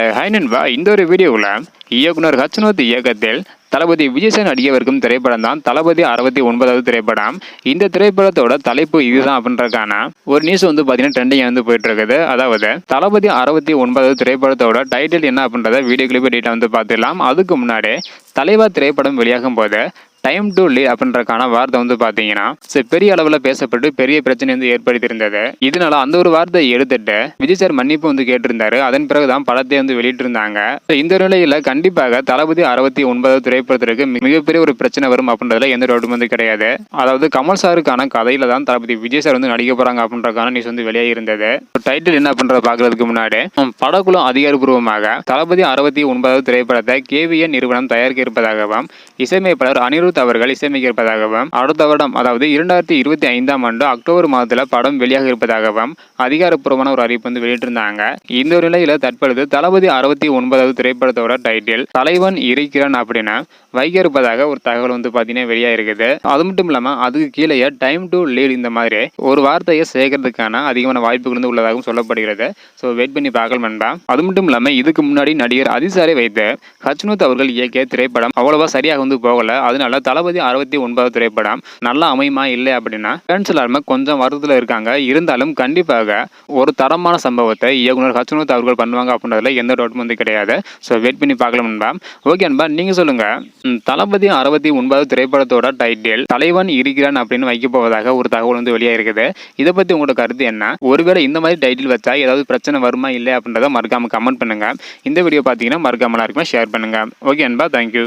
அஹ் hi நண்பா இந்த ஒரு வீடியோவில் இயக்குனர் ஹச்னோத் இயக்கத்தில் தளபதி விஜயசன் நடிக்கவிருக்கும் திரைப்படம் தான். தளபதி அறுபத்தி ஒன்பதாவது திரைப்படம். இந்த திரைப்படத்தோட தலைப்பு இதுதான் அப்படின்றக்கான ஒரு நியூஸ் வந்து பார்த்தீங்கன்னா ட்ரெண்டிங் வந்து போயிட்டு இருக்குது அதாவது தளபதி அறுபத்தி ஒன்பதாவது திரைப்படத்தோட டைட்டில் என்ன அப்படின்றத வீடியோ கிளிப் டீட்டெயில் வந்து பார்த்துடலாம். அதுக்கு முன்னாடி தலைவா திரைப்படம் வெளியாகும் போது டைம் டு லீட் அப்படின்றக்கான வார்த்தை வந்து பார்த்தீங்கன்னா பெரிய அளவில் பேசப்பட்டு பெரிய பிரச்சனை வந்து ஏற்படுத்தியிருந்தது. இதனால அந்த ஒரு வார்த்தையை எடுத்துட்டு விஜய் சார் மன்னிப்பு வந்து கேட்டிருந்தாரு. அதன் பிறகுதான் படத்தை வந்து வெளியிட்டிருந்தாங்க. இந்த நிலையில கண்டிப்பாக தளபதி அறுபத்தி ஒன்பதாவது திரைப்படத்திற்கு மிகப்பெரிய ஒரு பிரச்சனை வரும் அப்படின்றதுல எந்த டவுட்டும் வந்து கிடையாது. அதாவது கமல் சாருக்கான கதையில தான் தளபதி விஜய் சார் வந்து நடிக்க போறாங்க அப்படின்றக்கான நியூஸ் வந்து வெளியே இருந்தது. டைட்டில் என்ன பண்றத பாக்குறதுக்கு முன்னாடி ம், படக்குழு அதிகாரப்பூர்வமாக தளபதி அறுபத்தி ஒன்பதாவது திரைப்படத்தை கேவிஎன் நிறுவனம் தயாரிக்க இருப்பதாகவும் இசையமைப்பாளர் அனிருத் சித்தார்த் அவர்கள் இசையமைக்கிருப்பதாகவும் அடுத்த வருடம் அதாவது இரண்டாயிரத்தி இருபத்தி ஐந்தாம் ஆண்டு அக்டோபர் மாதத்தில் படம் வெளியாக இருப்பதாகவும் அதிகாரப்பூர்வமான ஒரு அறிவிப்பு வந்து வெளியிட்டிருந்தாங்க. இந்த ஒரு நிலையில தற்பொழுது தளபதி அறுபத்தி ஒன்பதாவது திரைப்படத்தோட டைட்டில் தலைவன் இருக்கிறான் அப்படின்னு வைக்க இருப்பதாக ஒரு தகவல் வந்து பார்த்தீங்கன்னா வெளியாக இருக்குது அது மட்டும் இல்லாமல் அதுக்கு கீழே டைம் டு லீட் இந்த மாதிரி ஒரு வார்த்தையை சேர்க்கறதுக்கான அதிகமான வாய்ப்புகள் வந்து உள்ளதாகவும் சொல்லப்படுகிறது. ஸோ வெயிட் பண்ணி பார்க்கலாம் நண்பா. அது மட்டும் இல்லாமல் இதுக்கு முன்னாடி நடிகர் அதிசாரை வைத்து ஹச்னுத் அவர்கள் இயக்கிய திரைப்படம் அவ்வளவா சரியாக வந்து போகல. அதனால தளபதி அறுபத்தி ஒன்பது திரைப்படம் நல்லா அமையுமா இல்லை அப்படின்னா ஃபேன்ஸ் எல்லாருமே கொஞ்சம் வருத்தத்தில் இருக்காங்க. இருந்தாலும் கண்டிப்பாக ஒரு தரமான சம்பவத்தை இயக்குனர் ஹச்னுத் அவர்கள் பண்ணுவாங்க அப்படின்றதுல எந்த டவுட்டும் வந்து கிடையாது. ஸோ வெயிட் பண்ணி பார்க்கலாம் நண்பா. ஓகே நண்பா நீங்க சொல்லுங்கள் தளபதி அறுபத்தி ஒன்பது திரைப்படத்தோட டைட்டில் தலைவன் இருக்கிறான் அப்படின்னு வைக்க போவதாக ஒரு தகவல் வந்து வெளியாக இருக்குது. இதை பத்தி உங்களோட கருத்து என்ன? ஒருவேளை இந்த மாதிரி டைட்டில் வச்சா ஏதாவது பிரச்சனை வருமா இல்லை அப்படின்றத மறக்காமல் கமெண்ட் பண்ணுங்க. இந்த வீடியோ பார்த்தீங்கன்னா மறக்காமலாம் இருக்குமா ஷேர் பண்ணுங்க. ஓகே அன்பா தேங்க்யூ